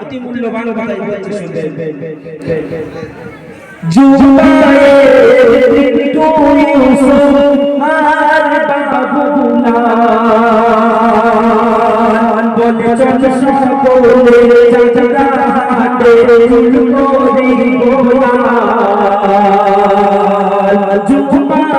অতি মূল্যবান কথাই বলছে শুনবেন জুবায়ের টু ইউসুফ আর বাবুলান বলে চল সকলে যাত্রা হাটে চুলকরি গোলাল জুবায়ের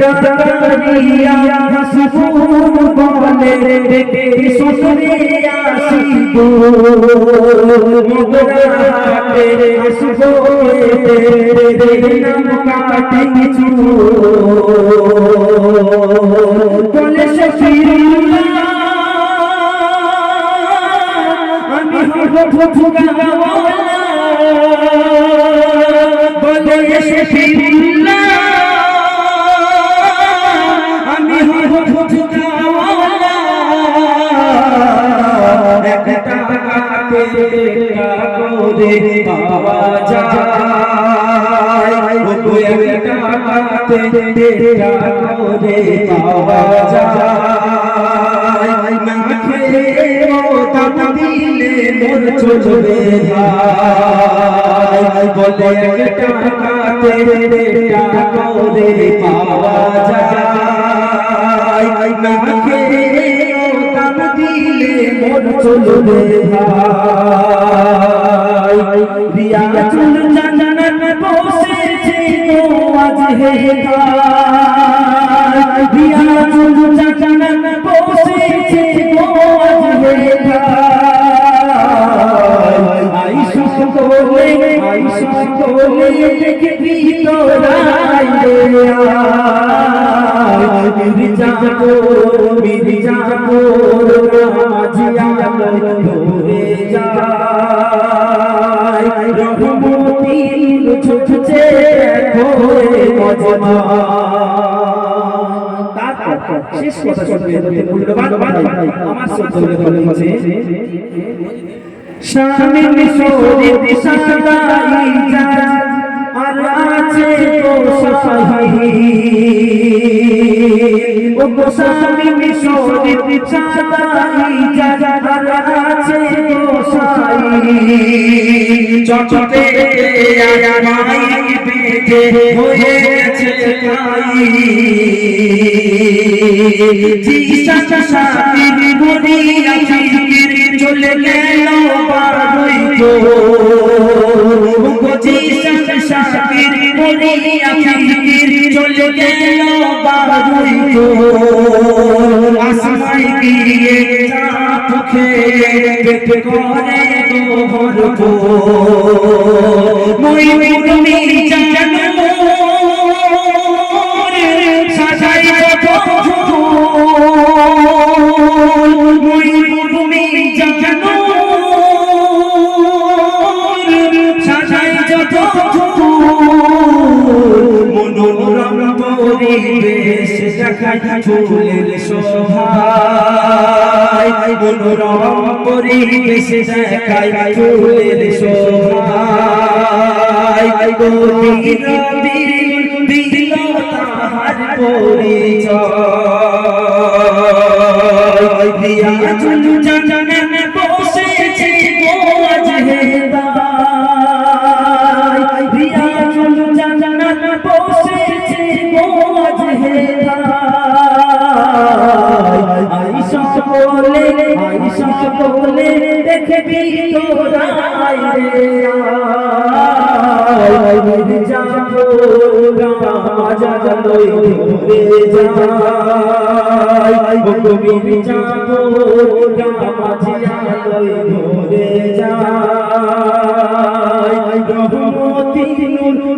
জাকারিয়া হাসিবুন বলে জাকারিয়া হাসিবুন বলে দেখে সুসরে আসিবু মোগরাতে আসব নাম কাটি চু করে পাওয়া যায়। ও একটা কাকে করে পাওয়া যায়। না খেয়ে দাম দিলে মোর চলবে ভাই বলে একটা কাকে করে পাওয়া যায়। না। চুল জানান বসেছে গো আজ হে রিয়া চুল জানান বসেছে গো আজ হে আইসা সকলে আইসা সকলে দেখবি তোরাই রে মির্জা কো মির্জা কো যায় ছুটছে দেখো মজমা শেষ কথা শুনবে মূল্যবান আমার শব্দ বলে বলে শামিল শরীর সাদাই যা আর আছে তো সফাই ও গো শামিল শরীর সাদাই যা আর আছে তো সাই। বেজে হয়ে গেছে চলে গেল করিয়া ফিকির চলে গেল করে তোর মই জানো সাজাই মই মুরমি সাজাই যত মনোরম পরিবেশ ফুলের শোভায় মনোরম পরিবেশ শোভায় গভীর দিল তাহার পরিচয়।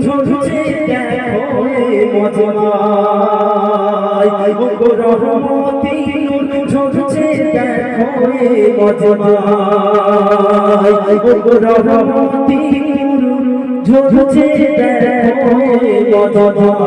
ঝরছে দেখো মজমাই রহমতি ঝরছে দেখো মজমাই ঝরছে দেখো মজমাই